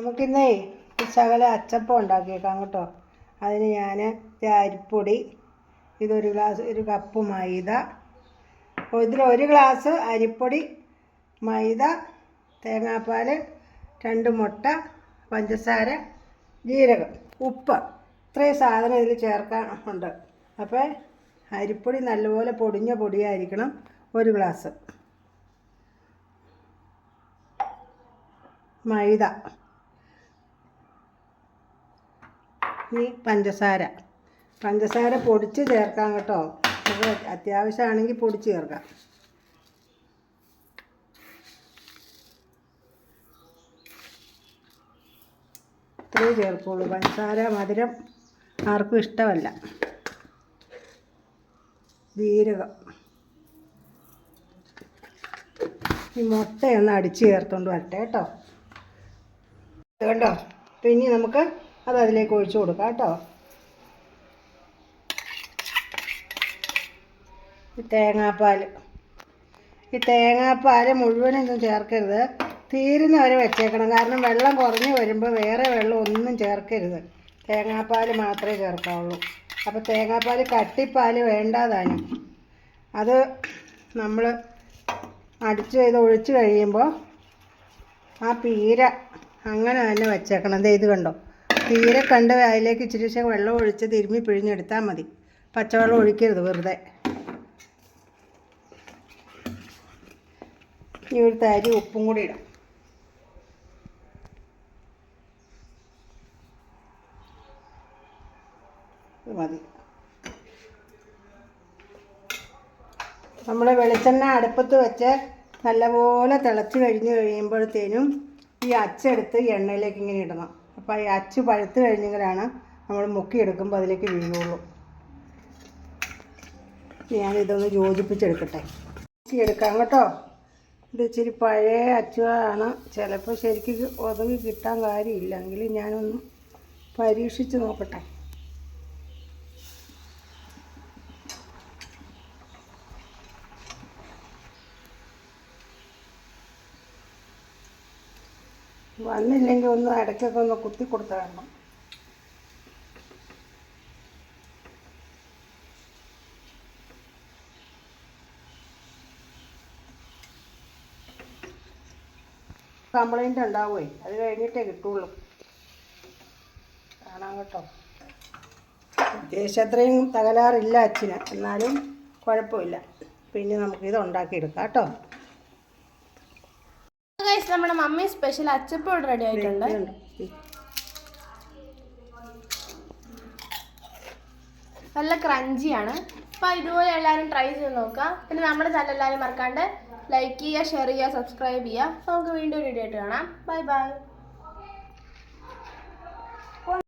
നമുക്കിന്നേ ശകല അച്ചപ്പം ഉണ്ടാക്കിയേക്കാം കേട്ടോ. അതിന് ഞാൻ അരിപ്പൊടി ഇതൊരു ഗ്ലാസ് ഒരു കപ്പ് മൈദ. അപ്പോൾ ഇതിൽ ഒരു ഗ്ലാസ് അരിപ്പൊടി മൈദ തേങ്ങാപ്പാൽ രണ്ട് മുട്ട പഞ്ചസാര ജീരകം ഉപ്പ്. ഇത്രയും സാധനം ഇതിൽ ചേർക്കാൻ ഉണ്ട്. അപ്പോൾ അരിപ്പൊടി നല്ലപോലെ പൊടിഞ്ഞ പൊടിയായിരിക്കണം ഒരു ഗ്ലാസ്. മൈദ. ഈ പഞ്ചസാര. പഞ്ചസാര പൊടിച്ച് ചേർക്കാം കേട്ടോ. നമുക്ക് അത്യാവശ്യമാണെങ്കിൽ പൊടിച്ച് ചേർക്കാം. ഇത്രയും ചേർക്കുള്ളൂ. പഞ്ചസാര മധുരം ആർക്കും ഇഷ്ടമല്ല. ജീരകം. ഈ മുട്ടയൊന്ന് അടിച്ച് ചേർത്തുകൊണ്ട് വരട്ടെ കേട്ടോ. കണ്ടോ? അപ്പം ഇനി നമുക്ക് അത് അതിലേക്ക് ഒഴിച്ചു കൊടുക്കാം കേട്ടോ. ഈ തേങ്ങാപ്പാൽ ഈ തേങ്ങാപ്പാൽ മുഴുവനൊന്നും ചേർക്കരുത്. തീരുന്ന വരെ വെച്ചേക്കണം. കാരണം വെള്ളം കുറഞ്ഞ് വരുമ്പോൾ വേറെ വെള്ളം ഒന്നും ചേർക്കരുത്. തേങ്ങാപ്പാൽ മാത്രമേ ചേർക്കാവുള്ളൂ. അപ്പോൾ തേങ്ങാപ്പാൽ കട്ടിപ്പാൽ വേണ്ടാതാനും. അത് നമ്മൾ അടിച്ച് ചെയ്ത് ഒഴിച്ച് കഴിയുമ്പോൾ ആ പീര അങ്ങനെ തന്നെ വെച്ചേക്കണം. ഇത് കണ്ടോ? തീര കണ്ട് അതിലേക്ക് ഇച്ചിരി ശേഷം വെള്ളം ഒഴിച്ച് തിരുമ്മി പിഴിഞ്ഞെടുത്താൽ മതി. പച്ചവെള്ളം ഒഴിക്കരുത് വെറുതെ. ഇനി ഒരു തരി ഉപ്പും കൂടി ഇടാം. മതി. നമ്മൾ വെളിച്ചെണ്ണ അടുപ്പത്ത് വെച്ച് നല്ലപോലെ തിളച്ച് കഴിഞ്ഞ് കഴിയുമ്പോഴത്തേനും ഈ അച്ചെടുത്ത് എണ്ണയിലേക്ക് ഇങ്ങനെ ഇടണം. അപ്പോൾ ഈ അച്ച് പഴുത്ത് കഴിഞ്ഞെങ്കിലാണ് നമ്മൾ മുക്കിയെടുക്കുമ്പോൾ അതിലേക്ക് വീഴുള്ളൂ. ഞാനിതൊന്ന് യോജിപ്പിച്ചെടുക്കട്ടെ. എടുക്കാം കേട്ടോ. ഇത് ഇച്ചിരി പഴയ അച്ചുവാണ് ചിലപ്പോൾ ശരിക്കും ഒതുങ്ങി കിട്ടാൻ കാര്യമില്ല. എങ്കിലും ഞാനൊന്ന് പരീക്ഷിച്ച് നോക്കട്ടെ. വന്നില്ലെങ്കിൽ ഒന്ന് ഇടയ്ക്കൊക്കെ ഒന്ന് കുത്തി കൊടുത്തു തരണം കംപ്ലൈന്റ് ഉണ്ടാവുമേ അത് കഴിഞ്ഞിട്ടേ കിട്ടുള്ളൂ. കാണാം കേട്ടോ. ദേശത്രയും തകരാറില്ല അച്ഛന്. എന്നാലും കുഴപ്പമില്ല. പിന്നെ നമുക്കിത് ഉണ്ടാക്കിയെടുക്കാം കേട്ടോ. നമ്മുടെ മമ്മി സ്പെഷ്യൽ അച്ചപ്പം ഇവിടെ റെഡി ആയിട്ടുണ്ട്. നല്ല ക്രഞ്ചിയാണ് അപ്പൊ ഇതുപോലെ എല്ലാവരും ട്രൈ ചെയ്ത് നോക്കുക. പിന്നെ നമ്മുടെ ചാനൽ എല്ലാവരും മറക്കാണ്ട് ലൈക്ക് ചെയ്യുക ഷെയർ ചെയ്യുക സബ്സ്ക്രൈബ് ചെയ്യുക. അപ്പോൾ നമുക്ക് വീണ്ടും ഒരു വീഡിയോ ആയിട്ട് കാണാം. Bye bye